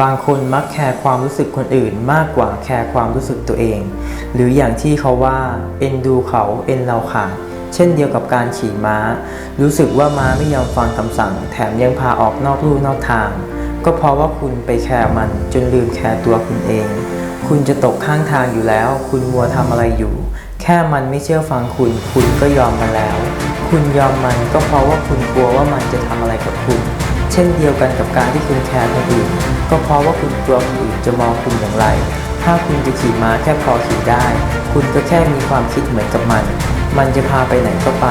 บางคนมักแคร์ความรู้สึกคนอื่นมากกว่าแคร์ความรู้สึกตัวเอง หรืออย่างที่เขาว่า เอ็นดูเขาเอ็นเราขาดเช่นเดียวกับการขี่ม้า รู้สึกว่าม้าไม่ยอมฟังคำสั่ง แถมยังพาออกนอกลู่นอกทาง ก็เพราะว่าคุณไปแคร์มันจนลืมแคร์ตัวคุณเอง คุณจะตกข้างทางอยู่แล้ว คุณมัวทำอะไรอยู่ แค่มันไม่เชื่อฟังคุณ คุณก็ยอมมันแล้ว คุณยอมมันก็เพราะว่าคุณกลัวว่ามันจะทำอะไรกับคุณ เช่นเดียวกันกับการที่คุณแคร์คนอื่น ก็เพราะว่าคุณกลัวคนอื่นจะมองคุณอย่างไร ถ้าคุณจะขี่ม้าแค่พอขี่ได้ คุณก็แค่มีความคิดเหมือนกับมัน มันจะพาไปไหนก็ไป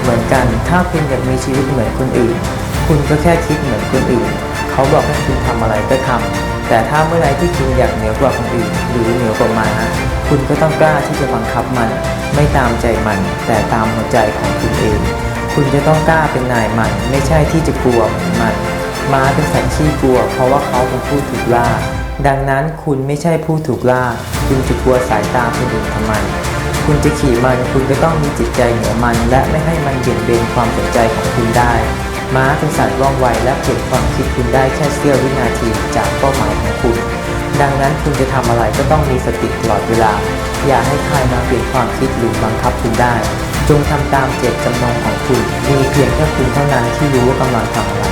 เหมือนกัน ถ้าคุณอยากมีชีวิตเหมือนคนอื่น คุณก็แค่คิดเหมือนคนอื่น เขาบอกให้คุณทำอะไรก็ทำแต่ถ้าเมื่อไรที่คุณอยากเหนือกว่าคนอื่น หรือเหนือกว่าม้าคุณก็ต้องกล้าที่จะบังคับมัน ไม่ตามใจมัน แต่ตามหัวใจของคุณเอง คุณจะต้องกล้าเป็นนายมัน ไม่ใช่ที่จะกลัวมันม้าเป็นสัตว์ขี้กลัว เพราะว่าเขาเป็นผู้ถูกล่า ดังนั้นคุณไม่ใช่ผู้ถูกล่า คุณจะกลัวสายตาคนอื่นทำไม คุณจะขี่มันคุณก็ต้องมีจิตใจเหนือมัน และไม่ให้มันเบี่ยงเบนความสนใจของคุณได้ ม้าเป็นสัตว์ว่องไวและเปลี่ยนความคิดคุณได้แค่เสี้ยววินาทีจากเป้าหมายของคุณ ดังนั้นคุณจะทำอะไรก็ต้องมีสติตลอดเวลา อย่าให้ใครมาเปลี่ยนความคิดหรือบังคับคุณได้ จงทำตามเจตจำนงของคุณ มีเพียงแค่คุณเท่านั้นที่รู้ว่ากำลังทำอะไร